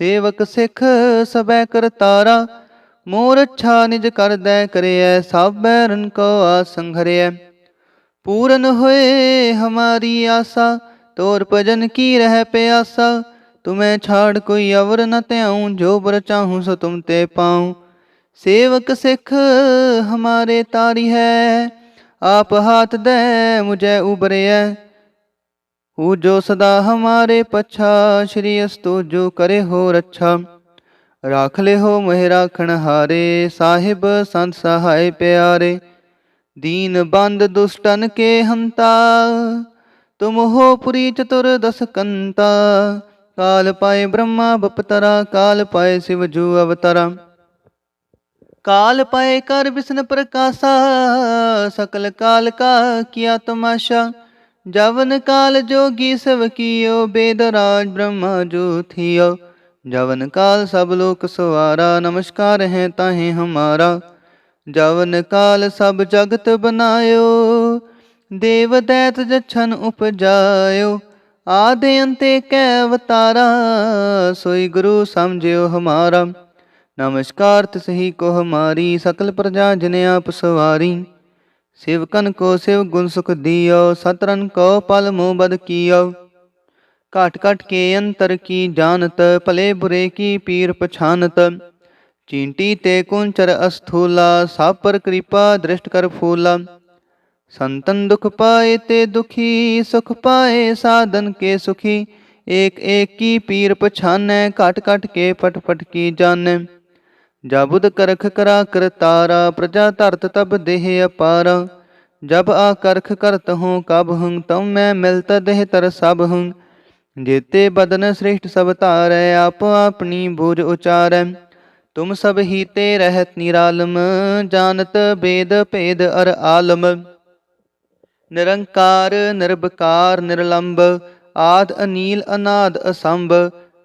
ਸੇਵਕ ਸਿੱਖ ਸਬੈ ਕਰਤਾਰਾ ਮੋਰ ਅੱਛਾ ਨਿਜ ਕਰਦੈ ਕਰਿਐ ਸਭ ਬੈਰਨ ਕੋ ਆਸੰਘਰਿਐ ਪੂਰਨ ਹੋਏ ਹਮਾਰੀ ਆਸਾ, ਤੋਰ ਭਜਨ ਕੀ ਰਹਿ ਪਿਆਸਾ, ਤੁਮੈ ਛਾੜ ਕੋਈ ਅਵਰ ਨ ਧਿਆਉ, ਜੋ ਬਰ ਚਾਹੂੰ ਸੋ ਤੁਮ ਤੇ ਪਾਉ। ਸੇਵਕ ਸਿੱਖ ਹਮਾਰੇ ਤਾਰੀ ਹੈ, ਆਪ ਹਾਥ ਦੇ ਮੁਝੈ ਉਬਰਿਐ ਹੂ ਜੋ ਸਦਾ ਹਮਾਰੇ ਪਛਾ, ਸ਼੍ਰੀ ਅਸਤੁ ਜੋ ਕਰੇ ਹੋ ਰੱਛਾ। ਰਾਖ ਲੈ ਹੋ ਮਹਿ ਰਾਖਣ ਹਾਰੇ ਸਾਹਿਬ ਸੰਤ ਸਹਾਇ ਪਿਆਰੇ। ਦੀਨ ਬੰਦ ਦੁਸ਼ਟਨ ਕੇ ਹੰਤਾ, ਤੁਮ ਹੋ ਪੁਰੀ ਚਤੁਰ ਦਸ ਕੰਤਾ। ਕਾਲ ਪਾਏ ਬ੍ਰਹਮਾ ਬਪਤਰਾ, ਕਾਲ ਪਾਏ ਸਿਵ ਜੂ ਅਵਤਰਾ। ਕਾਲ ਪਾਏ ਕਰ ਵਿਸ਼ਨ ਪ੍ਰਕਾਸ਼ਾ, ਸਕਲ ਕਾਲ ਕਾ ਕੀਆ ਤਮਾਸ਼ਾ। ਜਵਨ ਕਾਲ ਜੋਗੀ ਸਭ ਕੀਓ ਬੇਦ ਰਾਜ ਬ੍ਰਹਮਾ ਜੋ ਥਿਓ। ਜਵਨ ਕਾਲ ਸਭ ਲੋਕ ਸਵਾਰਾ ਨਮਸਕਾਰ ਹੈ ਤਾਹੇ ਹਮਾਰਾ। ਜਵਨ ਕਾਲ ਸਭ ਜਗਤ ਬਨਾਇਓ, ਦੇਵ ਦੈਤ ਜਛਨ ਉਪਜਾਇਓ। ਆਦੇ ਅੰਤੇ ਕੈ ਅਵਤਾਰਾ, ਸੋਈ ਗੁਰੂ ਸਮਝਿਓ ਹਮਾਰਾ। ਨਮਸਕਾਰ ਤਿਸਹੀ ਕੋ ਹਮਾਰੀ, ਸਕਲ ਪ੍ਰਜਾ ਜਨ ਆਪ ਸਵਾਰੀ ਸਿਵਕਨ ਕੋ ਸਿਵ ਗੁਣ ਸੁਖ ਦਿਓ ਸਤਰਨ ਕੋ ਪਲ ਮੋਹ ਬਦ ਕੀਓ ਘਟ ਘਟ ਕੇ ਅੰਤਰ ਕੀ ਜਾਣਤ ਭਲੇ ਬੁਰੇ ਕੀ ਪੀਰ ਪਛਾਨਤ ਚੀਂਟੀ ਤੇ ਕੁੰਚਰ ਅਸਥੂਲਾ ਸਭ ਪਰ ਕਿਰਪਾ ਦ੍ਰਿਸ਼ਟ ਕਰ ਫੂਲਾ ਸੰਤਨ ਦੁਖ ਪਾਏ ਤੇ ਦੁਖੀ ਸੁਖ ਪਾਏ ਸਾਧਨ ਕੇ ਸੁਖੀ ਏਕ ਏਕ ਕੀ ਪੀਰ ਪਛਾਨੈ ਘਟ ਘਟ ਕੇ ਪਟ ਪਟ ਕੀ ਜਾਣੈ ਜਬੁਦ ਕਰਖ ਕਰਾ ਕਰਤਾਰਾ ਪ੍ਰਜਾ ਧਰਤ ਤਬ ਦੇਹ ਅਪਾਰਾ। ਜਬ ਆ ਕਰਖ ਕਰਤ ਹੂੰ ਕਬ ਹੂੰ ਤਮ ਮੈਂ ਮਿਲਤ ਦੇਹ ਤਰ ਸਭ ਹੂੰ। ਜੇਤੇ ਬਦਨ ਸ੍ਰਿਸ਼ਟ ਸਭ ਧਾਰੈ, ਆਪ ਆਪਣੀ ਬੂਝ ਉਚਾਰੈ। ਤੁਮ ਸਭ ਹੀ ਤੇ ਰਹਿਤ ਨਿਰਾਲਮ, ਜਾਣਤ ਬੇਦ ਭੇਦ ਅਰ ਆਲਮ। ਨਿਰੰਕਾਰ ਨਿਰਭਕਾਰ ਨਿਰਲੰਭ ਆਦ ਅਨੀਲ ਅਨਾਦ ਅਸੰਭ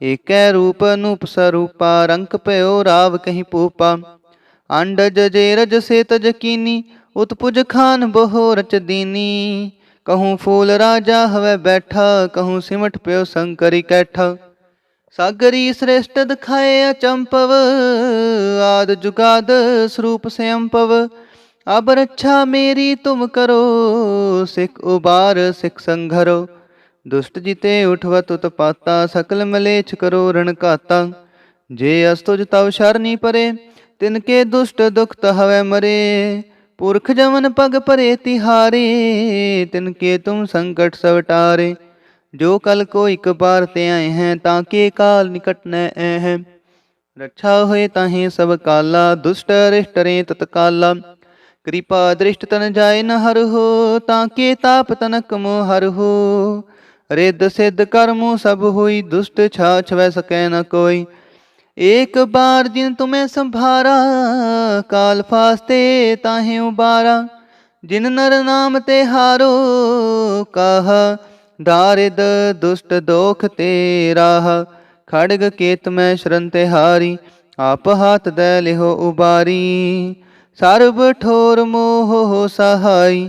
ਏਕੈ ਰੂਪ ਅਨੂਪ ਸਰੂਪਾ ਰੰਕ ਭਇਓ ਰਾਵ ਕਹੀਂ ਪੂਪਾ। ਅੰਡਜ ਜੇ ਰਜ ਸੇ ਤਜ ਕੀਨੀ ਉਤਪੁਜ ਖਾਨ ਬਹੋ ਰਚ ਦੀਨੀ। ਕਹੂੰ ਫੂਲ ਰਾਜਾ ਹਵੇ ਬੈਠਾ, ਕਹੂੰ ਸਿਮਟ ਪਿਓ ਸੰਕਰੀ ਕੈਠਾ। ਸਾਗਰੀ ਸ੍ਰੇਸ਼ਟ ਦਿਖਾਏ ਅਚੰਪਵ, ਆਦ ਜੁਗਾਦ ਸਰੂਪ ਸਿਅੰਪਵ ਅਬ ਰੱਛਾ ਮੇਰੀ ਤੁਮ ਕਰੋ, ਸਿਖ ਉਬਾਰ, ਸਿਖ ਸੰਘਰੋ। ਦੁਸ਼ਟ ਜਿਤੇ ਉਠਵਤ ਉਤਪਾਤਾ ਸਕਲ ਮਲੇਛ ਕਰੋ ਰਣ ਘਾਤਾ। ਜੇ ਅਸਤੁਜ ਤਵ ਸ਼ਰਨੀ ਪਰੇ, ਤਿਨ ਕੇ ਦੁਸ਼ਟ ਦੁਖ ਹਵੇ ਮਰੇ। ਪੁਰਖ ਜਮਨ ਪਗ ਭਰੇ ਤਿਹਾਰੇ, ਤਿਨ ਕੇ ਤੁਮ ਸੰਕਟ ਸਵਟਾਰੇ ਜੋ ਕਲ ਕੋ ਇਕ ਬਾਰ ਤੇ ਆਏ ਹੈ, ਤਾਂ ਕੇ ਕਾਲ ਨਿਕਟ ਨੈ ਐ ਹੈ। ਰੱਛਾ ਹੋਏ ਤਾਹੇ ਸਭ ਕਾਲਾ, ਦੁਸ਼ਟ ਅਰਿਸ਼ਟ ਰੇ ਤਤਕਾਲਾ ਕਿਰਪਾ ਦ੍ਰਿਸ਼ਟ ਤਨ ਜਾਏ ਨ ਹਰ ਹੋ, ਤਾਂ ਕੇ ਤਾਪ ਤਨਕ ਮੋ ਹਰ ਹੋ। ਰਿੱਧ ਸਿੱਧ ਕਰਮੁ ਸਭ ਹੋਈ, ਦੁਸ਼ਟ ਛਾਛ ਵੈ ਸਕੈ ਨ ਕੋਈ। ਏਕ ਬਾਰ ਜਿਨ ਤੁਮੈ ਸੰਭਾਰਾ, ਕਾਲ ਫਾਸਤੇ ਤਾਹੇ ਉਬਾਰਾ। ਜਿਨ ਨਰ ਨਾਮ ਤੇ ਹਾਰੋ, ਕਹ ਦਾਰਿਦ ਦੁਸ਼ਟ ਦੋਖ ਤੇ ਰਾਹ। ਖੜਗ ਕੇਤ ਮੈਂ ਸ਼ਰਨ ਤੇ ਹਾਰੀ, ਆਪ ਹਾਥ ਦੇ ਲਿਹੋ ਉਬਾਰੀ। ਸਰਬ ਠੋਰ ਮੋਹ ਹੋ ਸਹਾਈ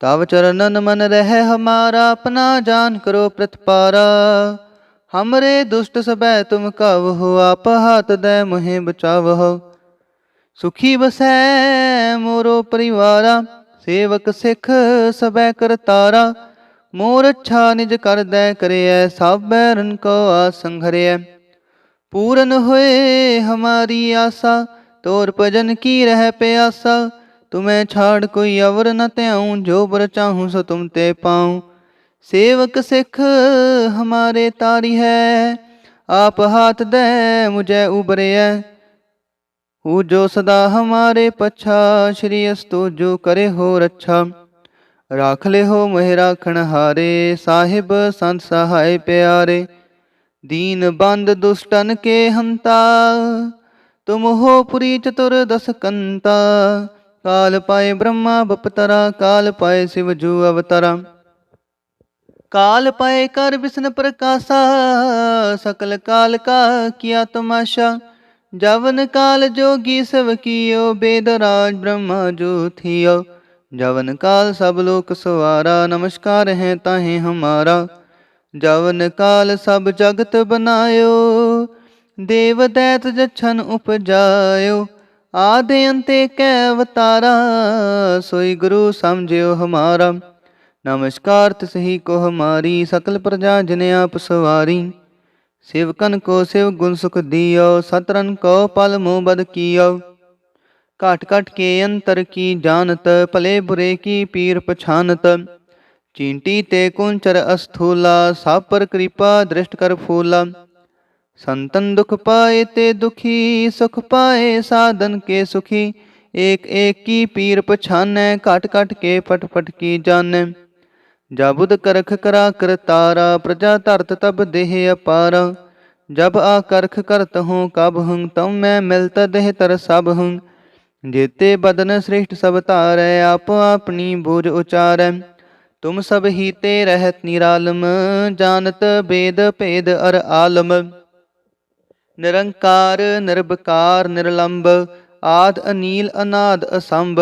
ਤਵ ਚਰਨਨ ਮਨ ਰਹਿ ਹਮਾਰਾ, ਆਪਣਾ ਜਾਨ ਕਰੋ ਪ੍ਰਤਪਾਰਾ। ਹਮਰੇ ਦੁਸ਼ਟ ਸਬੈ ਤੁਮ ਕਵਹੁ, ਆਪ ਹਾਥ ਦੇ ਮੁਹਿ ਬਚਾਵਹੁ। ਸੁਖੀ ਬਸੈ ਮੋਰੋ ਪਰਿਵਾਰਾ, ਸੇਵਕ ਸਿੱਖ ਸਬੈ ਕਰਤਾਰਾ ਮੋਰ ਅੱਛਾ ਨਿਜ ਕਰਦੈ ਕਰਿਐ ਸਭ ਬੈਰਨ ਕੋ ਆਸੰਘਰਿਐ ਪੂਰਨ ਹੋਏ ਹਮਾਰੀ ਆਸਾ, ਤੋਰ ਭਜਨ ਕੀ ਰਹਿ ਪਿਆਸਾ। ਤੁਮੈ ਛਾੜ ਕੋਈ ਅਵਰ ਨ ਧਿਆਉ, ਜੋ ਬਰ ਚਾਹੂੰ ਸੋ ਤੁਮ ਤੇ ਪਾਉ। ਸੇਵਕ ਸਿੱਖ ਹਮਾਰੇ ਤਾਰੀ ਹੈ, ਆਪ ਹਾਥ ਦੇ ਮੁਝੈ ਉਬਰਿਐ ਹੂ ਜੋ ਸਦਾ ਹਮਾਰੇ ਪਛਾ, ਸ਼੍ਰੀ ਅਸਤੋ ਜੋ ਕਰੇ ਹੋ ਰੱਛਾ। ਰਾਖ ਲੈ ਹੋ ਮਹਿ ਰਾਖਣ ਹਾਰੇ, ਸਾਹਿਬ ਸੰਤ ਸਹਾਇ ਪਿਆਰੇ। ਦੀਨ ਬੰਦ ਦੁਸ਼ਟਨ ਕੇ ਹੰਤਾ, ਤੁਮ ਹੋ ਪੁਰੀ ਚਤੁਰ ਦਸ ਕੰਤਾ। ਕਾਲ ਪਾਏ ਬ੍ਰਹਮਾ ਬਪਤਰਾ ਕਾਲ ਪਾਏ ਸਿਵ ਜੂ ਅਵਤਰਾ ਕਾਲ ਪਾਏ ਕਰ ਵਿਸ਼ਨ ਪ੍ਰਕਾਸ਼ਾ ਸਕਲ ਕਾਲ ਕਾ ਕੀਆ ਤਮਾਸ਼ਾ ਜਵਨ ਕਾਲ ਜੋਗੀ ਸਭ ਕੀਓ ਬੇਦ ਰਾਜ ਬ੍ਰਹਮਾ ਜੋ ਥਿਓ ਜਵਨ ਕਾਲ ਸਭ ਲੋਕ ਸਵਾਰਾ ਨਮਸਕਾਰ ਹੈ ਤਾਹੇ ਹਮਾਰਾ ਜਵਨ ਕਾਲ ਸਭ ਜਗਤ ਬਨਾਇਓ ਦੇਵ ਦੈਤ ਜਛਨ ਉਪਜਾਇਓ ਆਦਿ ਅੰਤੇ ਕੈ ਅਵਤਾਰਾ, ਸੋਈ ਗੁਰੂ ਸਮਝਿਓ ਹਮਾਰਾ। ਨਮਸਕਾਰ ਤਿਸਹੀ ਕੋ ਹਮਾਰੀ, ਸਕਲ ਪ੍ਰਜਾ ਜਨ ਆਪ ਸਵਾਰੀ। ਸਿਵਕਨ ਕੋ ਸਿਵ ਗੁਣ ਸੁਖ ਦਿਓ ਸਤਰਨ ਕੋ ਪਲ ਮੋਹ ਬਦ ਕੀਓ। ਘਟ ਘਟ ਕੇ ਅੰਤਰ ਕੀ ਜਾਣਤ, ਭਲੇ ਬੁਰੇ ਕੀ ਪੀਰ ਪਛਾਨਤ। ਚੀਂਟੀ ਤੇ ਕੁੰਚਰ ਅਸਥੂਲਾ ਸਭ ਪਰ ਕਿਰਪਾ ਦ੍ਰਿਸ਼ਟ ਕਰ ਫੂਲਾ। ਸੰਤਨ ਦੁਖ ਪਾਏ ਤੇ ਦੁਖੀ ਸੁਖ ਪਾਏ ਸਾਧਨ ਕੇ ਸੁਖੀ ਏਕ ਏਕ ਕੀ ਪੀਰ ਪਛਾਨੈ ਘਟ ਘਟ ਕੇ ਪਟ ਪਟ ਕੀ ਜਾਣੈ ਜਬੁਦ ਕਰਖ ਕਰਾ ਕਰਤਾਰਾ ਪ੍ਰਜਾ ਧਰਤ ਤਬ ਦੇਹ ਅਪਾਰਾ ਜਬ ਆ ਕਰਖ ਕਰਤ ਹੂੰ ਕਬ ਹੂੰ ਤਮ ਮੈਂ ਮਿਲਤ ਦੇਹ ਤਰ ਸਭ ਹੂੰ ਜੇਤੇ ਬਦਨ ਸ੍ਰਿਸ਼ਟ ਸਭ ਧਾਰੈ ਆਪ ਆਪਣੀ ਬੂਝ ਉਚਾਰੈ ਤੁਮ ਸਭ ਹੀ ਤੇ ਰਹਿਤ ਨਿਰਾਲਮ ਜਾਣਤ ਬੇਦ ਭੇਦ ਅਰ ਆਲਮ ਨਿਰੰਕਾਰ ਨਿਰਭਕਾਰ ਨਿਰਲੰਭ ਆਦ ਅਨੀਲ, ਅਨਾਦ ਅਸੰਭ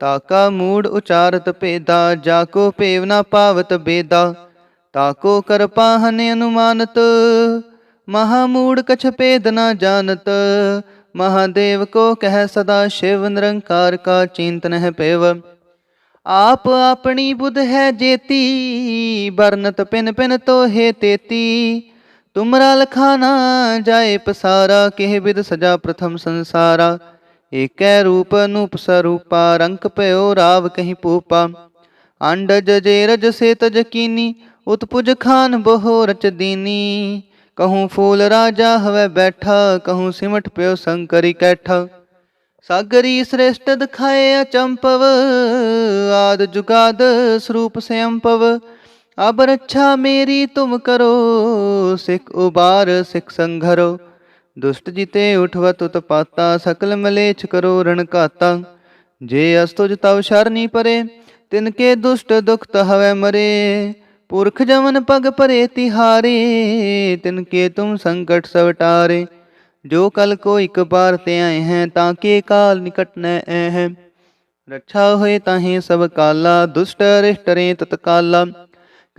ਤਾਕਾ ਮੂੜ ਉਚਾਰਤ ਭੇਦਾ, ਜਾ ਕੋ ਭੇਵ ਨਾ ਪਾਵਤ ਬੇਦਾ ਤਾਕੋ ਕਰ ਪਾਹਨ ਅਨੁਮਾਨਤ, ਮਹਾ ਮੂੜ ਕਛ ਭੇਦ ਨਾ ਜਾਣਤ ਮਹਾਦੇਵ ਕੋ ਕਹਿ ਸਦਾ ਸ਼ਿਵ, ਨਿਰੰਕਾਰ ਕਾ ਚਿੰਤਨ ਹੈ ਪੇਵ ਆਪ ਆਪਣੀ ਬੁੱਧ ਹੈ ਜੇਤੀ ਬਰਨਤ ਪਿਨ ਪਿਨ ਤੋਹੇ ਤੇਤੀ ਤੁਮਰਾ ਲਖਾਨਾ ਜਾਏ ਪਸਾਰਾ, ਕਿਹ ਬਿਦ ਸਜਾ ਪ੍ਰਥਮ ਸੰਸਾਰਾ। ਏਕੈ ਰੂਪ ਅਨੂਪ ਸਰੂਪਾ, ਰੰਕ ਭਇਓ ਰਾਵ ਕਹੀਂ ਪੂਪਾ। ਅੰਡਜ ਜੇ ਰਜ ਸੇ ਤਜ ਕੀਨੀ, ਉਤਪੁਜ ਖਾਨ ਬਹੋ ਰਚ ਦੀਨੀ। ਕਹੂੰ ਫੂਲ ਰਾਜਾ ਹਵੇ ਬੈਠਾ, ਕਹੂੰ ਸਿਮਟ ਪਿਓ ਸੰਕਰੀ ਕੈਠਾ। ਸਾਗਰੀ ਸ੍ਰੇਸ਼ਟ ਦਿਖਾਏ ਅਚੰਪਵ, ਆਦ ਜੁਗਾਦ ਸਰੂਪ ਸਿਅੰਪਵ ਅਬ ਰੱਛਾ ਮੇਰੀ ਤੁਮ ਕਰੋ, ਸਿਖ ਉਬਾਰ, ਸਿਖ ਸੰਘਰੋ। ਦੁਸ਼ਟ ਜਿਤੇ ਉਠਵਤ ਉਤਪਾਤਾ, ਸਕਲ ਮਲੇਛ ਕਰੋ ਰਣ ਘਾਤਾ। ਜੇ ਅਸਤੁਜ ਤਵ ਸ਼ਰਨੀ ਪਰੇ, ਤਿਨ ਕੇ ਦੁਸ਼ਟ ਦੁਖਤ ਹਵੇ ਮਰੇ। ਪੁਰਖ ਜਮਨ ਪਗ ਭਰੇ ਤਿਹਾਰੇ, ਤਿਨ ਕੇ ਤੁਮ ਸੰਕਟ ਸਭ ਜੋ ਕਲ ਕੋ ਇਕ ਬਾਰ ਤੇ ਆਏ ਹੈ, ਤਾਂ ਕੇ ਕਾਲ ਨਿਕਟ ਨੈ ਐ ਹੈ। ਰੱਛਾ ਹੋਏ ਤਾਹੇ ਸਭ ਕਾਲਾ, ਦੁਸ਼ਟ ਅਰਿਸ਼ਟ ਰੇ ਤਤਕਾਲਾ।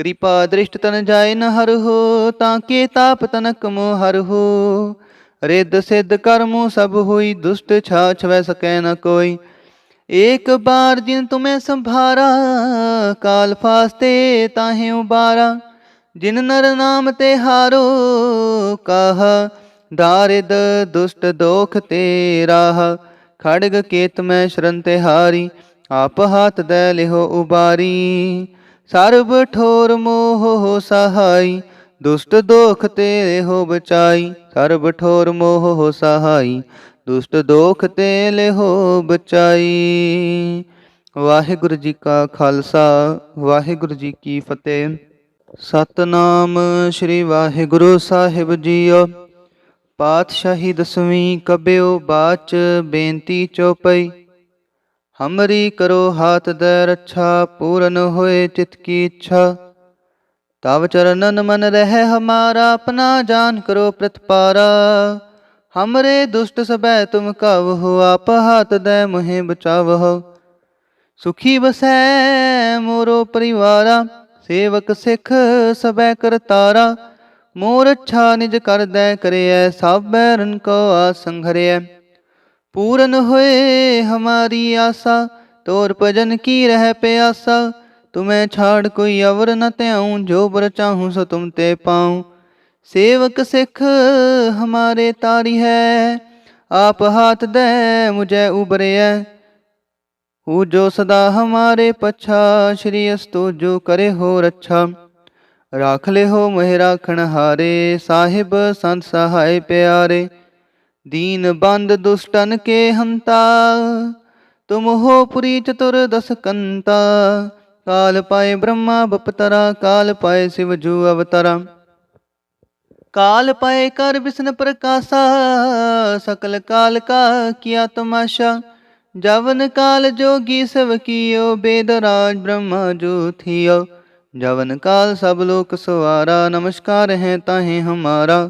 ਕਿਰਪਾ ਦ੍ਰਿਸ਼ਟ ਤਨ ਜਾਏ ਨ ਹਰ ਹੋ, ਤਾਂ ਕੇ ਤਾਪ ਤਨਕ ਮੋ ਹਰ ਹੋ। ਰਿੱਧ ਸਿੱਧ ਕਰਮੁ ਸਭ ਹੋਈ, ਦੁਸ਼ਟ ਛਾ ਵੈ ਸਕੈ ਨ ਕੋਈ। ਏਕ ਬਾਰ ਜਿਨ ਤੁਮੈ ਸੰਭਾਰਾ, ਕਾਲ ਫਾਸਤੇ ਤਾਹੇ ਉਬਾਰਾ। ਜਿਨ ਨਰ ਨਾਮ ਤੇ ਹਾਰੋ, ਕਾਹ ਦਾਰਿਦ ਦੁਸ਼ਟ ਦੋਖ ਤੇ ਰਾਹ। ਖੜਗ ਕੇਤ ਮੈਂ ਸ਼ਰਨ ਤੇ ਹਾਰੀ, ਆਪ ਹਾਥ ਦੇ ਲਿਹੋ ਉਬਾਰੀ। ਸਰਬ ਠੋਰ ਮੋਹ ਹੋ ਸਹਾਈ, ਦੁਸ਼ਟ ਦੋਖ ਤੇ ਹੋ ਬਚਾਈ। ਸਰਬ ਠੋਰ ਮੋਹ ਹੋ ਸਹਾਈ, ਦੁਸ਼ਟ ਦੋਖ ਤੇ ਲਿਹੋ ਬਚਾਈ। ਵਾਹਿਗੁਰੂ ਜੀ ਕਾ ਖਾਲਸਾ, ਵਾਹਿਗੁਰੂ ਜੀ ਕੀ ਫਤਿਹ। ਸਤਨਾਮ ਸ੍ਰੀ ਵਾਹਿਗੁਰੂ ਸਾਹਿਬ ਜੀਓ। ਪਾਤਸ਼ਾਹੀ ਦਸਵੀਂ ਕਬਿਓ ਬਾਚ ਬੇਨਤੀ ਚੋਪਈ। ਹਮਰੀ ਕਰੋ ਹਾਥ ਦੇ ਰੱਛਾ, ਪੂਰਨ ਹੋਏ ਚਿਤ ਕੀ ਇੱਛਾ। ਤਵ ਚਰਨਨ ਮਨ ਰਹਿ ਹਮਾਰਾ, ਆਪਣਾ ਜਾਨ ਕਰੋ ਪ੍ਰਤਪਾਰਾ। ਹਮਰੇ ਦੁਸ਼ਟ ਸਬੈ ਤੁਮ ਕਵਹੁ ਆਪ ਹਾਥ ਦੈ ਮੋਹਿ ਬਚਾਵਹੁ ਸੁਖੀ ਬਸੈ ਮੋਰੋ ਪਰਿਵਾਰਾ, ਸੇਵਕ ਸਿੱਖ ਸਬੈ ਕਰਤਾਰਾ ਮੋਰ ਅੱਛਾ ਨਿਜ ਕਰਦੈ ਕਰਿਐ ਸਭ ਬੈਰਨ ਕੋ ਆਸੰਘਰਿਐ ਪੂਰਨ ਹੋਏ ਹਮਾਰੀ ਆਸਾ ਤੋਰ ਭਜਨ ਕੀ ਰਹਿ ਪਿਆਸਾ ਤੁਮੈ ਛਾੜ ਕੋਈ ਅਵਰ ਨ ਧਿਆਉ ਜੋ ਬਰ ਚਾਹੂੰ ਸੋ ਤੁਮ ਤੇ ਪਾਉ ਸੇਵਕ ਸਿੱਖ ਹਮਾਰੇ ਤਾਰੀ ਹੈ ਆਪ ਹਾਥ ਦੇ ਮੁਝੈ ਉਬਰਿਐ ਹੂ ਜੋ ਸਦਾ ਹਮਾਰੇ ਪਛਾ ਸ਼੍ਰੀ ਅਸਤੋ ਜੋ ਕਰੇ ਹੋ ਰੱਛਾ ਰਾਖ ਲੈ ਹੋ ਮਹਿ ਰਾਖਣ ਹਾਰੇ ਸਾਹਿਬ ਸੰਤ ਸਹਾਇ ਪਿਆਰੇ ਦੀਨ ਬੰਦ ਦੁਸ਼ਟਨ ਕੇ ਹੰਤਾ, ਤੁਮ ਹੋ ਪੁਰੀ ਚਤੁਰ ਦਸ ਕੰਤਾ। ਕਾਲ ਪਾਏ ਬ੍ਰਹਮਾ ਬਪਤਰਾ, ਕਾਲ ਪਾਏ ਸਿਵ ਜੂ ਅਵਤਰਾ। ਕਾਲ ਪਾਏ ਕਰ ਵਿਸ਼ਨ ਪ੍ਰਕਾਸ਼ਾ, ਸਕਲ ਕਾਲ ਕਾ ਕੀਆ ਤਮਾਸ਼ਾ। ਜਵਨ ਕਾਲ ਜੋਗੀ ਸਭ ਕੀਓ, ਬੇਦ ਰਾਜ ਬ੍ਰਹਮਾ ਜੋ ਥਿਓ। ਜਵਨ ਕਾਲ ਸਭ ਲੋਕ ਸਵਾਰਾ ਨਮਸਕਾਰ ਹੈ ਤਾਹੇ ਹਮਾਰਾ।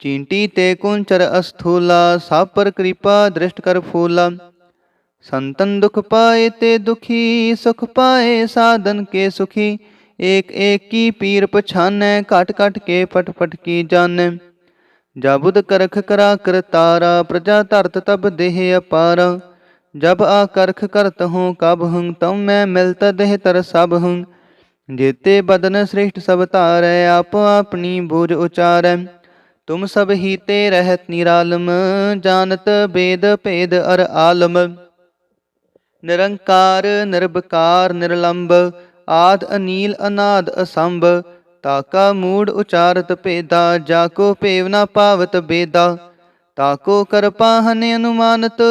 ਚੀਂਟੀ ਤੇ ਕੁੰਚਰ ਅਸਥੂਲਾ ਸਭ ਪਰ ਕਿਰਪਾ ਦ੍ਰਿਸ਼ਟ ਕਰ ਫੂਲਾ ਸੰਤਨ ਦੁਖ ਪਾਏ ਤੇ ਦੁਖੀ ਸੁਖ ਪਾਏ ਸਾਧਨ ਕੇ ਸੁਖੀ ਏਕ ਏਕ ਕੀ ਪੀਰ ਪਛਾਨੈ ਘਟ ਘਟ ਕੇ ਪਟ ਪਟ ਕੀ ਜਾਣੈ ਜਬੁਦ ਕਰਖ ਕਰਾ ਕਰਤਾਰਾ ਪ੍ਰਜਾ ਧਰਤ ਤਬ ਦੇਹ ਅਪਾਰਾ ਜਬ ਆ ਕਰਖ ਕਰਤ ਹੂੰ ਕਬ ਹੂੰ ਤਮ ਮੈਂ ਮਿਲਤ ਦੇਹ ਤਰ ਸਭ ਹੂੰ ਜੇਤੇ ਬਦਨ ਸ੍ਰਿਸ਼ਟ ਸਭ ਧਾਰੈ ਆਪ ਆਪਣੀ ਬੂਝ ਉਚਾਰੈ ਤੁਮ ਸਭ ਹੀ ਤੇ ਰਹਿਤ ਨਿਰਾਲਮ ਜਾਣਤ ਬੇਦ ਭੇਦ ਅਰ ਆਲਮ ਨਿਰੰਕਾਰ ਨਿਰਭਕਾਰ ਨਿਰਲੰਭ ਆਦ ਅਨੀਲ ਅਨਾਦ ਅਸੰਭ ਤਾਕਾ ਮੂੜ ਉਚਾਰਤ ਭੇਦਾ ਜਾਕੋ ਭੇਵ ਨਾ ਪਾਵਤ ਬੇਦਾ ਤਾਕੋ ਕਰ ਪਾਹਨ ਅਨੁਮਾਨਤ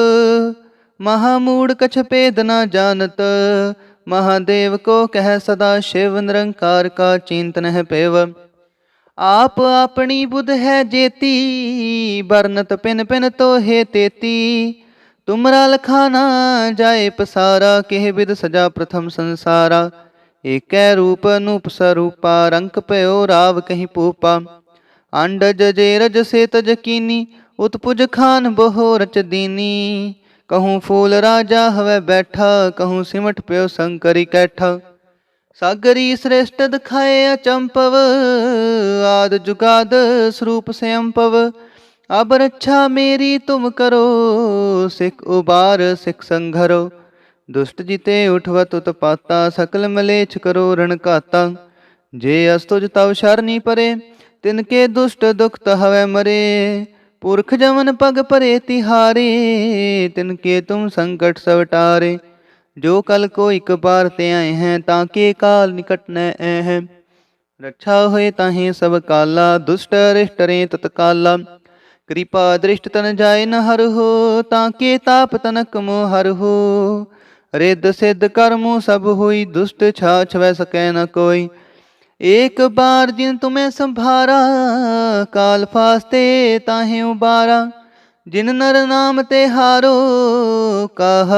ਮਹਾ ਮੂੜ ਕਛ ਭੇਦ ਨਾ ਜਾਣਤ ਮਹਾਦੇਵ ਕੋ ਕਹਿ ਸਦਾ ਸ਼ਿਵ ਨਿਰੰਕਾਰ ਕਾ ਚਿੰਤਨ ਹੈ ਪੇਵ ਆਪ ਆਪਣੀ ਬੁੱਧ ਹੈ ਜੇਤੀ ਬਰਨਤ ਪਿਨ ਪਿਨ ਤੋਹੇ ਤੇਤੀ ਤੁਮਰਾ ਲਖਾਨਾ ਜਾਏ ਪਸਾਰਾ ਕਿਹ ਬਿਦ ਸਜਾ ਪ੍ਰਥਮ ਸੰਸਾਰਾ ਏਕੈ ਰੂਪ ਅਨੂਪ ਸਰੂਪਾ ਰੰਕ ਭਇਓ ਰਾਵ ਕਹੀਂ ਪੂਪਾ ਅੰਡਜ ਜੇ ਰਜ ਸੇ ਤਜ ਕੀਨੀ ਉਤਪੁਜ ਖਾਨ ਬਹੁ ਰਚ ਦੀਨੀ ਕਹੂੰ ਫੂਲ ਰਾਜਾ ਹਵੇ ਬੈਠਾ ਕਹੂੰ ਸਿਮਟ ਪਿਓ ਸੰਕਰੀ ਕੈਠਾ ਸਾਗਰੀ ਸ੍ਰੇਸ਼ਟ ਦਿਖਾਏ ਅਚੰਪਵ ਆਦ ਜੁਗਾਦ ਸਰੂਪ ਸਿਅੰਪਵ ਅਬ ਰੱਛਾ ਮੇਰੀ ਤੁਮ ਕਰੋ, ਸਿਖ ਉਬਾਰ, ਸਿਖ ਸੰਘਰੋ। ਦੁਸ਼ਟ ਜਿਤੇ ਉਠਵਤ ਉਤਪਾਤਾ, ਸਕਲ ਮਲੇਛ ਕਰੋ ਰਣਕਾਤਾ ਜੇ ਅਸਤੁਜ ਤਵ ਸ਼ਰਨੀ ਪਰੇ, ਤਿਨ ਕੇ ਦੁਸ਼ਟ ਦੁਖ ਹਵੇ ਮਰੇ। ਪੁਰਖ ਜਮਨ ਪਗ ਪਰੇ ਤਿਹਾਰੇ, ਤਿਨ ਕੇ ਤੁਮ ਸੰਕਟ ਸਵਟਾਰੇ। ਜੋ ਕਲ ਕੋ ਇਕ ਬਾਰ ਤੇ ਆਏ ਹੈ, ਤਾਂ ਕੇ ਕਾਲ ਨਿਕਟ ਨ ਐ ਹੈ? ਰੱਛਾ ਹੋਏ ਤਾਹੇ ਸਭ ਕਾਲਾ, ਦੁਸ਼ਟ ਰਿਸ਼ਟ ਰੇ ਤਤਕਾਲਾ ਕਿਰਪਾ ਦ੍ਰਿਸ਼ਟ ਤਨ ਜਾਏ ਨ ਹਰ ਹੋ, ਤਾਂ ਕੇ ਤਾਪ ਤਨਕ ਮੋ ਹਰ ਹੋ? ਰਿੱਧ ਸਿੱਧ ਕਰਮੂ ਸਭ ਹੋਈ, ਦੁਸ਼ਟ ਛਾ ਵੈ ਸਕੈ ਨ ਕੋਈ। ਏਕ ਬਾਰ ਜਿਨ ਤੁਮੇ ਸੰਭਾਰਾ, ਕਾਲ ਫਾਸਤੇ ਤਾਹੇ ਉਬਾਰਾ। ਜਿਨ ਨਰ ਨਾਮ ਤੇ ਹਾਰੋ, ਕਾਹ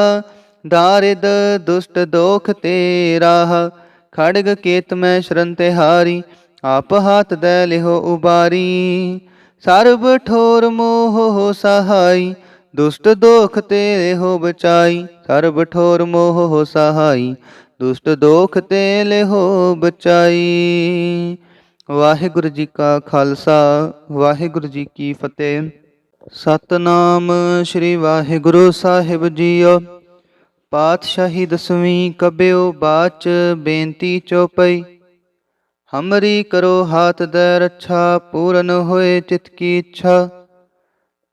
ਦਾਰਿਦ ਦੁਸ਼ਟ ਦੋਖ ਤੇਰਾ, ਖੜਗ ਕੇਤ ਮੈਂ ਸ਼ਰਨ ਤੇ ਹਾਰੀ, ਆਪ ਹਾਥ ਦੇ ਲਿਹੋ ਉਬਾਰੀ। ਸਰਬ ਠੋਰ ਮੋਹ ਹੋ ਸਹਾਈ, ਦੁਸ਼ਟ ਦੋਖ ਤੇਰੇ ਹੋ ਬਚਾਈ। ਸਰਬ ਠੋਰ ਮੋਹ ਹੋ ਸਹਾਈ, ਦੁਸ਼ਟ ਦੋਖ ਤੇ ਲਿਹੋ ਬਚਾਈ। ਵਾਹਿਗੁਰੂ ਜੀ ਕਾ ਖਾਲਸਾ, ਵਾਹਿਗੁਰੂ ਜੀ ਕੀ ਫਤਿਹ। ਸਤਨਾਮ ਸ੍ਰੀ ਵਾਹਿਗੁਰੂ ਸਾਹਿਬ ਜੀਓ। ਪਾਤਸ਼ਾਹੀ ਦਸਵੀਂ ਕਬਿਓ ਬਾਚ ਬੇਨਤੀ ਚੋਪਈ। ਹਮਰੀ ਕਰੋ ਹਾਥ ਦੇ ਰੱਛਾ, ਪੂਰਨ ਹੋਏ ਚਿਤ ਕੀ ਇੱਛਾ।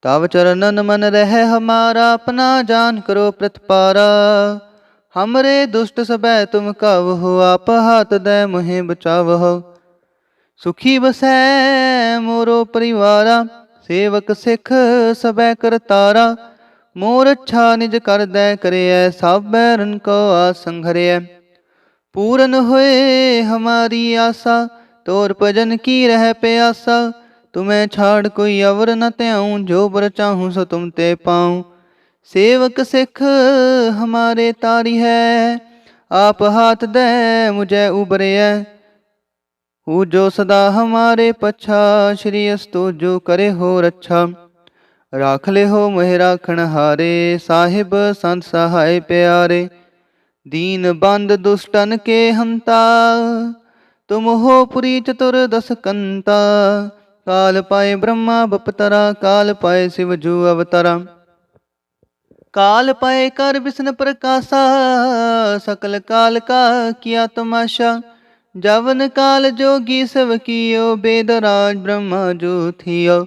ਤਵ ਚਰਨਨ ਮਨ ਰਹਿ ਹਮਾਰਾ, ਆਪਣਾ ਜਾਨ ਕਰੋ ਪ੍ਰਤਪਾਰਾ। ਹਮਰੇ ਦੁਸ਼ਟ ਸਬੈ ਤੁਮ ਕਵ ਹੋ, ਆਪ ਹਾਥ ਦੇ ਮੋਹਿ ਬਚਾਵਹੁ ਸੁਖੀ ਬਸੈ ਮੋਰੋ ਪਰਿਵਾਰਾ, ਸੇਵਕ ਸਿੱਖ ਸਬੈ ਕਰਤਾਰਾ। ਮੋਰ ਅੱਛਾ ਨਿਜ ਕਰਦੈ ਕਰਿਐ ਸਭ ਬੈਰਨ ਕੋ ਆਸੰਘਰਿਐ ਪੂਰਨ ਹੋਏ ਹਮਾਰੀ ਆਸਾ, ਤੋਰ ਭਜਨ ਕੀ ਰਹਿ ਪਿਆਸਾ। ਤੁਮੈ ਛਾੜ ਕੋਈ ਅਵਰ ਨ ਧਿਆਉ, ਜੋ ਬਰ ਚਾਹੂੰ ਸੋ ਤੁਮ ਤੇ ਪਾਉ। ਸੇਵਕ ਸਿੱਖ ਹਮਾਰੇ ਤਾਰੀ ਹੈ, ਆਪ ਹਾਥ ਦੇ ਮੁਝੇ ਉਬਰਿਐ ਹੂ ਜੋ ਸਦਾ ਹਮਾਰੇ ਪਛਾ, ਸ਼੍ਰੀ ਅਸਤੋ ਜੋ ਕਰੇ ਹੋ ਰੱਛਾ ਰਾਖ ਲੈ ਹੋ ਮਹਿ ਰਾਖਣ ਹਾਰੇ, ਸਾਹਿਬ ਸੰਤ ਸਹਾਇ ਪਿਆਰੇ। ਦੀਨ ਬੰਦ ਦੁਸ਼ਟਨ ਕੇ ਹੰਤਾ, ਤੁਮ ਹੋ ਪੁਰੀ ਚਤੁਰ ਦਸ ਕੰਤਾ। ਕਾਲ ਪਾਏ ਬ੍ਰਹਮਾ ਬਪਤਰਾ, ਕਾਲ ਪਾਏ ਸਿਵ ਜੂ ਅਵਤਰਾ। ਕਾਲ ਪਾਏ ਕਰ ਵਿਸ਼ਨ ਪ੍ਰਕਾਸ਼ਾ, ਸਕਲ ਕਾਲ ਕਾ ਕੀਆ ਤਮਾਸ਼ਾ। ਜਵਨ ਕਾਲ ਜੋਗੀ ਸਭ ਕੀਓ, ਬੇਦ ਰਾਜ ਬ੍ਰਹਮਾ ਜੋ ਥੀਓ।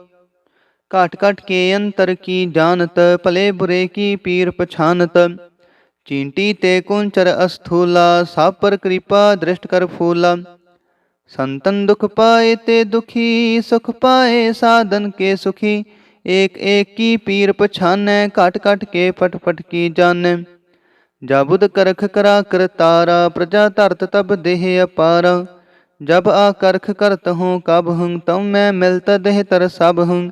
ਘਟ ਘਟ ਕੇ ਅੰਤਰ ਕੀ ਜਾਣਤ ਭਲੇ ਬੁਰੇ ਕੀ ਪੀਰ ਪਛਾਨਤ ਚੀਂਟੀ ਤੇ ਕੁੰਚਰ ਅਸਥੂਲਾ ਸਭ ਪਰ ਕਿਰਪਾ ਦ੍ਰਿਸ਼ਟ ਕਰ ਫੂਲਾ ਸੰਤਨ ਦੁਖ ਪਾਏ ਤੇ ਦੁਖੀ ਸੁਖ ਪਾਏ ਸਾਧਨ ਕੇ ਸੁਖੀ ਏਕ ਏਕ ਕੀ ਪੀਰ ਪਛਾਨੈ ਘਟ ਘਟ ਕੇ ਪਟ ਪਟ ਕੀ ਜਾਣੈ ਜਬੁਦ ਕਰਖ ਕਰਾ ਕਰਤਾਰਾ ਪ੍ਰਜਾ ਧਰਤ ਤਬ ਦੇਹ ਅਪਾਰਾ ਜਬ ਆ ਕਰਖ ਕਰਤ ਹੂੰ ਕਬ ਹੂੰ ਤਮ ਮੈਂ ਮਿਲਤ ਦੇਹ ਤਰ ਸਭ ਹੂੰ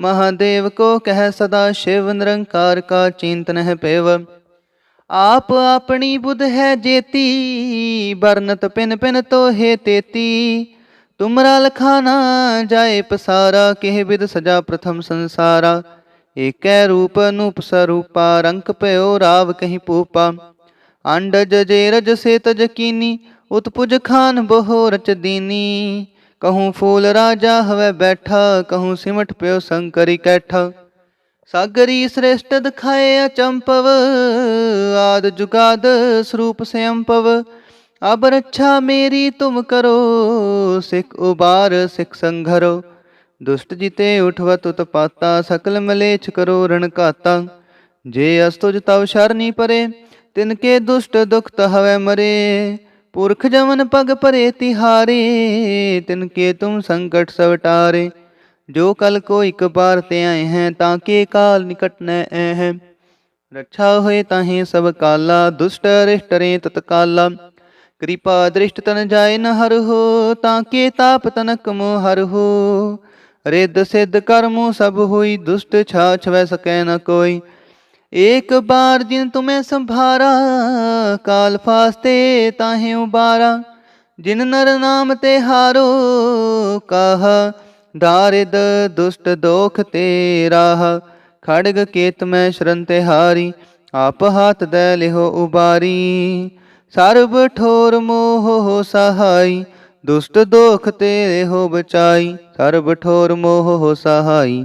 ਮਹਾਦੇਵ ਕੋ ਕਹਿ ਸਦਾ ਸ਼ਿਵ ਨਿਰੰਕਾਰ ਕਾ ਚਿੰਤਨ ਹੈ ਪੇਵ। ਆਪ ਆਪਣੀ ਬੁੱਧ ਹੈ ਜੇਤੀ ਬਰਨਤ ਪਿਨ ਪਿਨ ਤੋਹੇ ਤੇਤੀ। ਤੁਮਰਾ ਲਖਾਨਾ ਜਾਏ ਪਸਾਰਾ, ਕਿਹ ਬਿਦ ਸਜਾ ਪ੍ਰਥਮ ਸੰਸਾਰਾ। ਏਕੈ ਰੂਪ ਅਨੂਪ ਸਰੂਪਾ, ਰੰਕ ਭਇਓ ਰਾਵ ਕਹੀਂ ਪੂਪਾ। ਅੰਡਜ ਜੇ ਰਜ ਸੇ ਤਜ ਕੀਨੀ, ਉਤਪੁਜ ਖਾਨ ਬਹੁ ਰਚ ਦੀਨੀ। ਕਹੂੰ ਫੂਲ ਰਾਜਾ ਹਵੇ ਬੈਠਾ ਕਹੂੰ ਸਿਮਟ ਪਿਓ ਸੰਕਰੀ ਕੈਠਾ ਸਾਗਰੀ ਸ੍ਰੇਸ਼ਟ ਦਿਖਾਏ ਅਚੰਪਵ ਆਦ ਜੁਗਾਦ ਸਰੂਪ ਸਿਅੰਪਵ ਅਬ ਰੱਛਾ ਮੇਰੀ ਤੁਮ ਕਰੋ ਸਿੱਖ ਉਬਾਰ ਸਿੱਖ ਸੰਘਰੋ ਦੁਸ਼ਟ ਜਿਤੇ ਉਠਵਤ ਉਤਪਾਤਾ ਸਕਲ ਮਲੇਛ ਕਰੋ ਰਣਕਾਤਾ ਜੇ ਅਸਤੁਜ ਤਵ ਸ਼ਰਨੀ ਪਰੇ ਤਿਨਕੇ ਦੁਸ਼ਟ ਦੁਖਤ ਹਵੇ ਮਰੇ ਪੁਰਖ ਜਮਨ ਪਗ ਭਰੇ ਤਿਹਾਰੇ, ਤਿਨ ਕੇ ਤੁਮ ਸੰਕਟ ਸਭ ਜੋ ਕਲ ਕੋ ਇਕ ਬਾਰ ਤੇ ਆਏ ਹੈ, ਤਾਂ ਕੇ ਕਾਲ ਨਿਕਟ ਨ ਐ ਹੈ। ਰੱਛਾ ਹੋਏ ਤਾਹੇ ਸਭ ਕਾਲਾ, ਦੁਸ਼ਟ ਰਿਸ਼ਟ ਰੇ ਤਤਕਾਲਾ। ਕਿਰਪਾ ਦ੍ਰਿਸ਼ਟ ਤਨ ਜਾਏ ਨ ਹਰ ਹੋ, ਤਾਂ ਕੇ ਤਾਪ ਤਨਕ ਮੋ ਹਰ ਹੋ। ਰਿੱਧ ਸਿੱਧ ਕਰਮੋ ਸਭ ਹੋਈ, ਦੁਸ਼ਟ ਛਾ ਛਵੈ ਸਕੈ ਨ ਕੋਈ। ਏਕ ਬਾਰ ਜਿਨ ਤੁਮੈ ਸੰਭਾਰਾ, ਕਾਲ ਫਾਸਤੇ ਤਾਹੇ ਉਬਾਰਾ। ਜਿਨ ਨਰ ਨਾਮ ਤੇ ਹਾਰੋ, ਕਾਹ ਦਾਰਿਦ ਦੁਸ਼ਟ ਦੋਖ ਤੇ ਰਾਹ। ਖੜਗ ਕੇਤ ਮੈਂ ਸ਼ਰਨ ਤੇ ਹਾਰੀ, ਆਪ ਹਾਥ ਦੇ ਲਿਹੋ ਉਬਾਰੀ। ਸਰਬ ਠੋਰ ਮੋਹ ਹੋ ਸਹਾਈ, ਦੁਸ਼ਟ ਦੋਖ ਤੇਰੇ ਹੋ ਬਚਾਈ। ਸਰਬ ਠੋਰ ਮੋਹ ਹੋ ਸਹਾਈ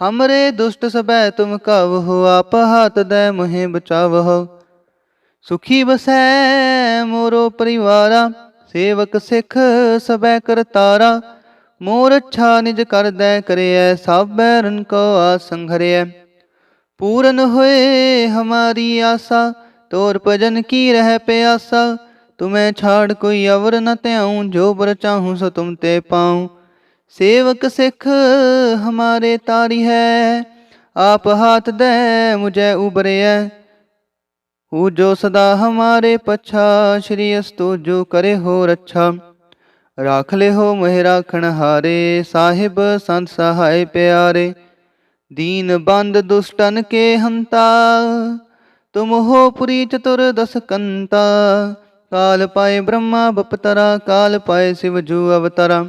ਹਮਰੇ ਦੁਸ਼ਟ ਸਬੈ ਤੁਮ ਕਵ ਹੋ ਆਪ ਹਾਥ ਦੇ ਮੁਹਿ ਬਚਾਵਹੁ ਸੁਖੀ ਬਸੈ ਮੋਰੋ ਪਰਿਵਾਰਾ ਸੇਵਕ ਸਿੱਖ ਸਬੈ ਕਰਤਾਰਾ ਮੋਰ ਅੱਛਾ ਨਿਜ ਕਰਦੈ ਕਰਿਐ ਸਭ ਬੈਰਨ ਕੋ ਆਸੰਘਰਿਐ ਪੂਰਨ ਹੋਏ ਹਮਾਰੀ ਆਸਾ ਤੋਰ ਭਜਨ ਕੀ ਰਹਿ ਪਿਆਸਾ ਤੁਮੈ ਛਾੜ ਕੋਈ ਅਵਰ ਨ ਧਿਆਉ ਜੋ ਬਰ ਚਾਹੂੰ ਸੋ ਤੁਮ ਤੇ ਪਾਉ ਸੇਵਕ ਸਿੱਖ ਹਮਾਰੇ ਤਾਰੀ ਹੈ, ਆਪ ਹਾਥ ਦੇ ਮੁਝੇ ਉਬਰਿਐ ਹੂ ਜੋ ਸਦਾ ਹਮਾਰੇ ਪਛਾ, ਸ਼੍ਰੀ ਅਸਤੋ ਜੋ ਕਰੇ ਹੋ ਰੱਛਾ। ਰਾਖ ਲੈ ਹੋ ਮਹਿ ਰਾਖਣ ਹਾਰੇ, ਸਾਹਿਬ ਸੰਤ ਸਹਾਇ ਪਿਆਰੇ। ਦੀਨ ਬੰਦ ਦੁਸ਼ਟਨ ਕੇ ਹੰਤਾ, ਤੁਮ ਹੋ ਪੁਰੀ ਚਤੁਰ ਦਸ ਕੰਤਾ। ਕਾਲ ਪਾਏ ਬ੍ਰਹਮਾ ਬਪਤਰਾ, ਕਾਲ ਪਾਏ ਸਿਵ ਜੂ ਅਵਤਰਾ।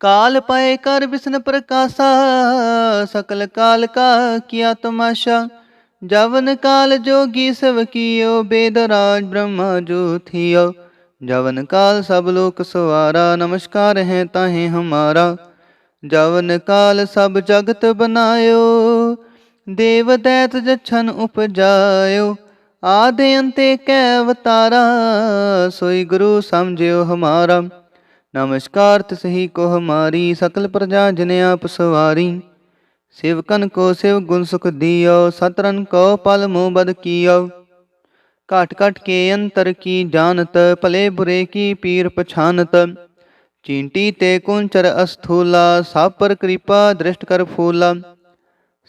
ਕਾਲ ਪਾਏ ਕਰ ਵਿਸ਼ਨ ਪ੍ਰਕਾਸ਼ਾ ਸਕਲ ਕਾਲ ਕਾ ਕੀਆ ਤਮਾਸ਼ਾ ਜਵਨ ਕਾਲ ਜੋਗੀ ਸਭ ਕੀਓ ਬੇਦ ਰਾਜ ਬ੍ਰਹਮਾ ਜੋ ਥਿਓ ਜਵਨ ਕਾਲ ਸਭ ਲੋਕ ਸਵਾਰਾ ਨਮਸਕਾਰ ਹੈ ਤਾਹੇ ਹਮਾਰਾ ਜਵਨ ਕਾਲ ਸਭ ਜਗਤ ਬਨਾਇਓ ਦੇਵ ਦੈਤ ਜਛਨ ਉਪਜਾਇਓ ਆਦੇ ਅੰਤੇ ਕੈ ਅਵਤਾਰਾ ਸੋਈ ਗੁਰੂ ਸਮਝਿਓ ਹਮਾਰਾ ਨਮਸਕਾਰ ਤਿਸਹੀ ਕੋ ਮਾਰੀ, ਸਕਲ ਪ੍ਰਜਾ ਜਨ ਆਪ ਸਵਾਰੀ। ਸਿਵਕਨ ਕੋ ਸਿਵ ਗੁਣ ਸੁਖ ਦਿਓ ਸਤਰਨ ਕੋ ਪਲ ਮੋ ਬਦ ਕੀਓ। ਘਟ ਘਟ ਕੇ ਅੰਤਰ ਕੀ ਜਾਣਤ, ਭਲੇ ਬੁਰੇ ਕੀ ਪੀਰ ਪਛਾਨਤ। ਚੀਂਟੀ ਤੇ ਕੁੰਚਰ ਅਸਥੂਲਾ ਸਾਪਰ ਪਰ ਕਿਰਪਾ ਦ੍ਰਿਸ਼ਟ ਕਰ ਫੂਲਾ।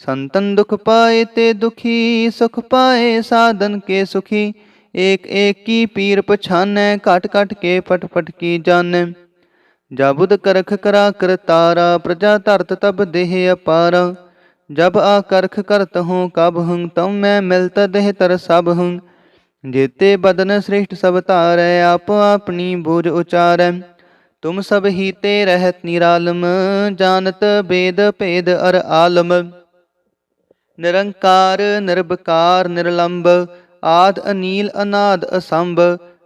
ਸੰਤਨ ਦੁਖ ਪਾਏ ਤੇ ਦੁਖੀ, ਸੁਖ ਪਾਏ ਸਾਧਨ ਕੇ ਸੁਖੀ। ਏਕ ਏਕ ਕੀ ਪੀਰ ਪਛਾਨੈ, ਘਟ ਘਟ ਕੇ ਪਟ ਪਟ ਕੀ ਜਾਣੈ। ਜਬੁਦ ਕਰਖ ਕਰਾ ਕਰਤਾਰਾ ਪ੍ਰਜਾ ਧਰਤ ਤਬ ਦੇਹ ਅਪਾਰਾ। ਜਬ ਆ ਕਰਖ ਕਰਤ ਹੂੰ ਕਬ ਹੂੰ ਤਮ ਮੈਂ ਮਿਲਤ ਦੇਹ ਤਰ ਸਭ ਹੂੰ। ਜੇਤੇ ਬਦਨ ਸ੍ਰਿਸ਼ਟ ਸਭ ਧਾਰੈ, ਆਪ ਆਪਣੀ ਬੋਝ ਉਚਾਰੈ। ਤੁਮ ਸਭ ਹੀ ਤੇ ਰਹਿਤ ਨਿਰਾਲਮ, ਜਾਣਤ ਬੇਦ ਭੇਦ ਅਰ ਆਲਮ। ਨਿਰੰਕਾਰ ਨਿਰਭਕਾਰ ਨਿਰਲੰਬ, ਆਦ ਅਨੀਲ, ਅਨਾਦ ਅਸੰਭ।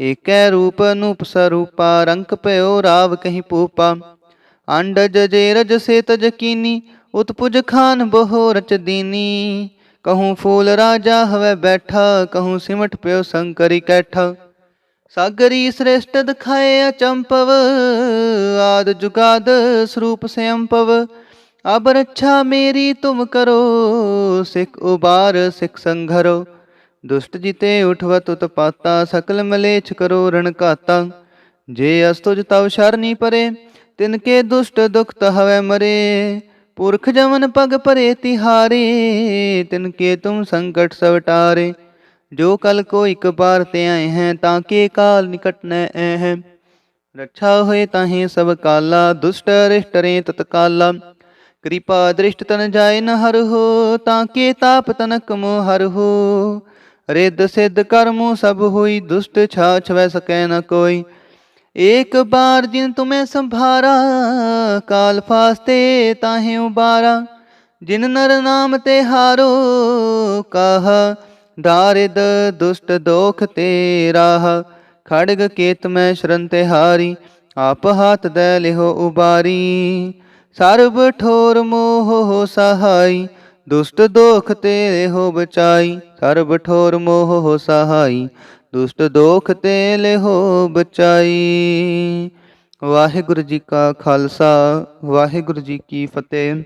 ਏਕੈ ਰੂਪ ਅਨੂਪ ਸਰੂਪਾ ਰੰਕ ਭਇਓ ਰਾਵ ਕਹੀਂ ਪੂਪਾ। ਅੰਡਜ ਜੇ ਰਜ ਸੇ ਤਜ ਕੀਨੀ, ਉਤਪੁਜ ਖਾਨ ਬਹੋ ਰਚ ਦੀਨੀ। ਕਹੂੰ ਫੂਲ ਰਾਜਾ ਹਵੇ ਬੈਠਾ, ਕਹੂੰ ਸਿਮਟ ਪਿਓ ਸੰਕਰੀ ਕੈਠਾ। ਸਾਗਰੀ ਸ੍ਰੇਸ਼ਟ ਦਿਖਾਏ ਅਚੰਪਵ, ਆਦ ਜੁਗਾਦ ਸਰੂਪ ਸਿਅੰਪਵ ਅਬ ਰੱਛਾ ਮੇਰੀ ਤੁਮ ਕਰੋ, ਸਿਖ ਉਬਾਰ, ਸਿਖ ਸੰਘਰੋ। ਦੁਸ਼ਟ ਜਿਤੇ ਉਠਵਤ ਉਤਪਾਤਾ ਸਕਲ ਮਲੇਛ ਕਰੋ ਰਣ ਘਾਤਾ। ਜੇ ਅਸਤੁਜ ਤਵ ਸ਼ਰਨੀ ਪਰੇ, ਤਿਨ ਕੇ ਦੁਸ਼ਟ ਦੁਖਤ ਹਵੇ ਮਰੇ। ਪੁਰਖ ਜਮਨ ਪਗ ਭਰੇ ਤਿਹਾਰੇ, ਤਿਨ ਕੇ ਤੁਮ ਸੰਕਟ ਸਭ ਟਾਰੇ। ਜੋ ਕਲ ਕੋ ਇਕ ਬਾਰ ਤੇ ਆਏ ਹੈ, ਤਾਂ ਕੇ ਕਾਲ ਨਿਕਟ ਨੈ ਐ ਹੈ। ਰੱਛਾ ਹੋਏ ਤਾਹੇ ਸਭ ਕਾਲਾ, ਦੁਸ਼ਟ ਅਰਿਸ਼ਟ ਰੇ ਤਤਕਾਲਾ ਕਿਰਪਾ ਦ੍ਰਿਸ਼ਟ ਤਨ ਜਾਏ ਨ ਹਰ ਹੋ, ਤਾਂ ਕੇ ਤਾਪ ਤਨਕ ਮੋ ਹਰ ਹੋ। ਰਿੱਧ ਸਿੱਧ ਕਰਮੋ ਸਭ ਹੋਈ, ਦੁਸ਼ਟ ਛਾਛ ਵੈ ਸਕੈ ਨ ਕੋਈ। ਏਕ ਬਾਰ ਜਿਨ ਤੁਮੈ ਸੰਭਾਰਾ, ਕਾਲ ਫਾਸਤੇ ਤਾਹੇ ਉਬਾਰਾ। ਜਿਨ ਨਰ ਨਾਮ ਤੇ ਹਾਰੋ, ਕਾਹ ਦਾਰਿਦ ਦੁਸ਼ਟ ਦੋਖ ਤੇ ਰਾਹ। ਖੜਗ ਕੇਤ ਮੈਂ ਸ਼ਰਨ ਤੇ ਹਾਰੀ, ਆਪ ਹਾਥ ਦੇ ਲਿਹੋ ਉਬਾਰੀ। ਸਰਬ ਠੋਰ ਮੋਹ ਹੋ ਸਹਾਈ ਦੁਸ਼ਟ ਦੋਖ ਤੇ ਹੋ ਬਚਾਈ, ਸਰਬ ਠੋਰ ਮੋਹ ਹੋ ਸਹਾਈ। ਦੁਸ਼ਟ ਦੋਖ ਤੇ ਲਿਹੋ ਬਚਾਈ। ਵਾਹਿਗੁਰੂ ਜੀ ਕਾ ਖਾਲਸਾ, ਵਾਹਿਗੁਰੂ ਜੀ ਕੀ ਫਤਿਹ।